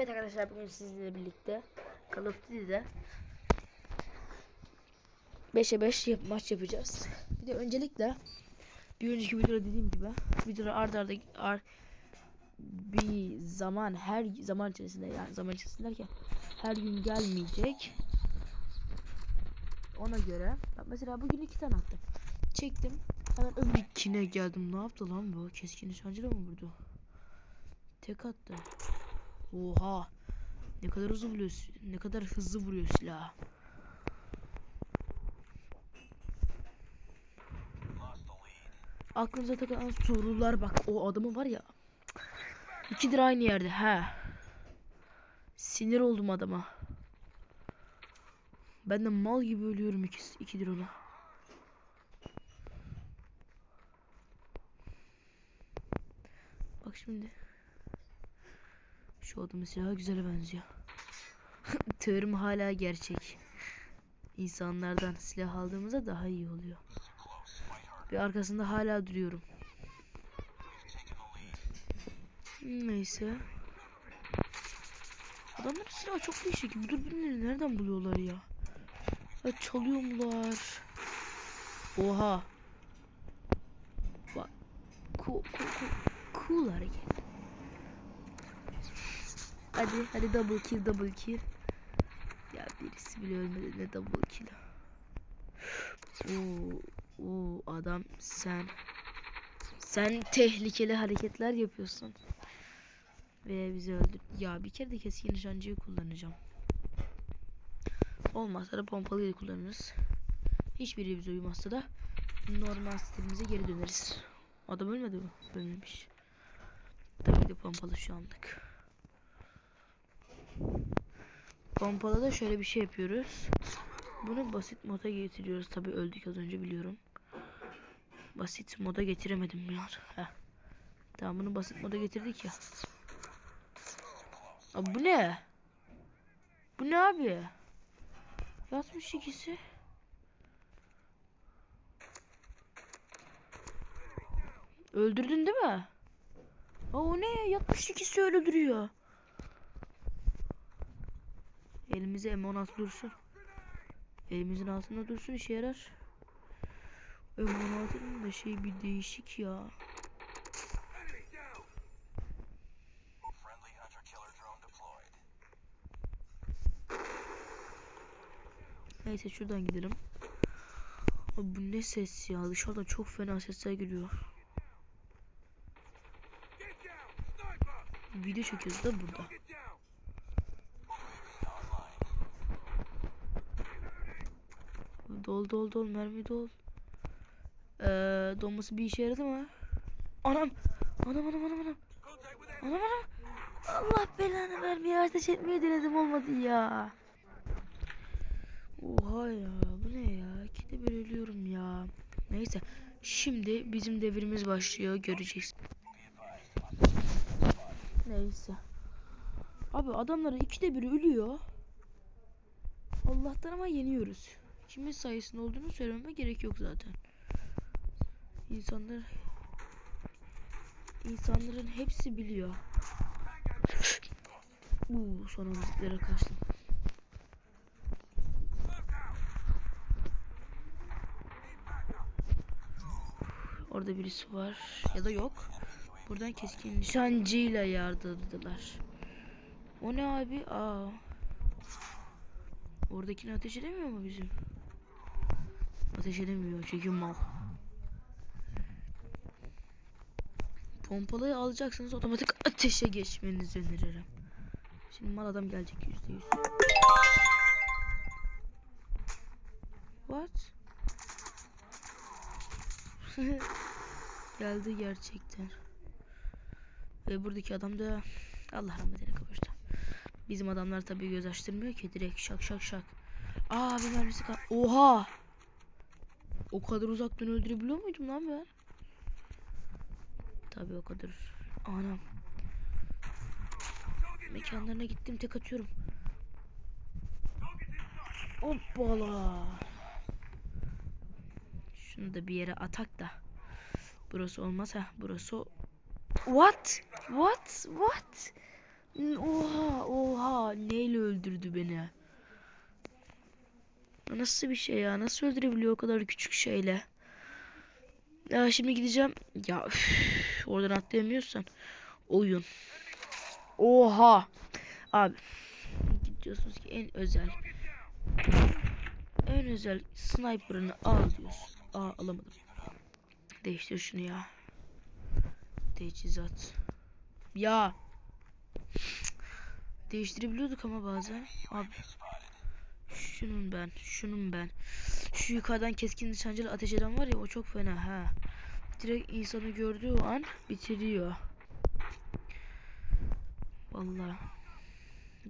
Evet arkadaşlar bugün sizinle birlikte Call of Duty'de 5'e 5 yap maç yapacağız. Bir de öncelikle bir önceki videoda dediğim gibi videolar ard arda ar, bir zaman her zaman içerisinde yani zaman içerisinde derken her gün gelmeyecek. Ona göre mesela bugün iki tane attım. Çektim. Hemen öbürkine geldim. Ne yaptı lan bu? Keskin nişancıyla mı vurdu? Tek attı. Oha. Ne kadar hızlı vuruyor. Ne kadar hızlı vuruyor silah. Aklınıza takılan sorular bak. O adamı var ya. İkidir aynı yerde. He. Sinir oldum adama. Ben de mal gibi ölüyorum iki, ikidir ona. Bak şimdi. Şu adamın silahı güzele benziyor. Teorim hala gerçek. İnsanlardan silah aldığımızda daha iyi oluyor. Bir arkasında hala duruyorum. Neyse. Adamların silahı çok değişik. Bu dürbünleri nereden buluyorlar ya? Ya çalıyor mular? Oha. Bak. Cool, cool, cool. Cool hareket. Hadi hadi double kill double kill. Ya birisi bile ölmedi ne double kill. Oo, oo adam sen sen tehlikeli hareketler yapıyorsun. Ve bizi öldür. Ya bir kere de keskin nişancıyı kullanacağım. Olmazsa da pompalıyı kullanırız. Hiçbiri bize uymazsa da normal stilimize geri döneriz. Adam ölmedi mi? Ölmemiş. Tabii de pompalı şu anlık. Pompalı da şöyle bir şey yapıyoruz. Bunu basit moda getiriyoruz. Tabii öldük az önce biliyorum. Basit moda getiremedim ya. Heh. Tamam bunu basit moda getirdik ya. Abi bu ne? Bu ne abi? Yatmış ikisi. Öldürdün değil mi? Aa, o ne? Yatmış ikisi öyle Elimize M16 dursun. Elimizin altında dursun işe yarar. M16'nın da şey bir değişik ya. Neyse şuradan gidelim. Abi bu ne ses ya? Dışarıdan çok fena sesler geliyor. Video çekiyoruz da burada. Dol dol dol mermi dol. Ee, donması bir işe yaradı mı? Anam! Anam anam anam anam. Anam anam. Allah belanı vermeye ateş etmeye denedim olmadı ya. Oha ya bu ne ya? İkide bir ölüyorum ya. Neyse. Şimdi bizim devrimiz başlıyor. Göreceğiz. Neyse. Abi adamların ikide biri ölüyor. Allah'tan ama yeniyoruz. Kimin sayesinde olduğunu söylememe gerek yok zaten. İnsanlar insanların hepsi biliyor. Uuu sonra müziklere kaçtım. Orada birisi var ya da yok. Buradan keskin nişancıyla yardırdılar. O ne abi? Aa. Oradakini ateş edemiyor mu bizim? Ateş edemiyor çünkü mal. Pompalıyı alacaksınız otomatik ateşe geçmenizi öneririm. Şimdi mal adam gelecek yüzde yüz. What? Geldi gerçekten. Ve buradaki adam da Allah rahmetine kavuştu. Bizim adamlar tabii göz açtırmıyor ki direkt şak şak şak. Aa bir mermisi kal. Oha! O kadar uzaktan öldürebiliyor muydum lan ben? Tabii o kadar. Anam. Mekanlarına gittim tek atıyorum. Hoppala. Şunu da bir yere atak da. Burası olmaz ha. Burası. What? What? What? Oha oha neyle öldürdü beni? Nasıl bir şey ya? Nasıl öldürebiliyor o kadar küçük şeyle? Ya şimdi gideceğim. Ya üf, oradan atlayamıyorsan oyun. Oha. Abi gidiyorsunuz ki en özel en özel sniper'ını al diyorsun. Aa alamadım. Değiştir şunu ya. Teçhizat. Ya. Değiştirebiliyorduk ama bazen. Abi. Şunun ben, şunun ben. Şu yukarıdan keskin nişancıyla ateş eden var ya o çok fena ha. Direkt insanı gördüğü an bitiriyor. Vallahi.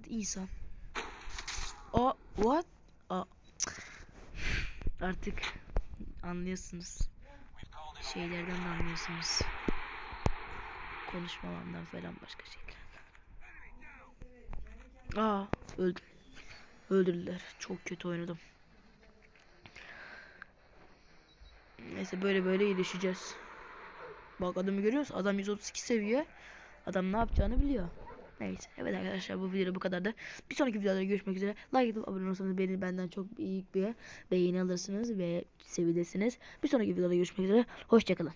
İnsan. O what? Aa. Artık anlıyorsunuz. Şeylerden de anlıyorsunuz. Konuşmamamdan falan başka şeyler. Aa öldüm. Öldürdüler. Çok kötü oynadım. Neyse böyle böyle iyileşeceğiz. Bak adamı görüyoruz. Adam 132 seviye. Adam ne yapacağını biliyor. Neyse. Evet arkadaşlar bu video bu kadar da. Bir sonraki videoda görüşmek üzere. Like atıp abone olursanız beni benden çok büyük bir beğeni alırsınız ve sevilirsiniz. Bir sonraki videoda görüşmek üzere. Hoşçakalın.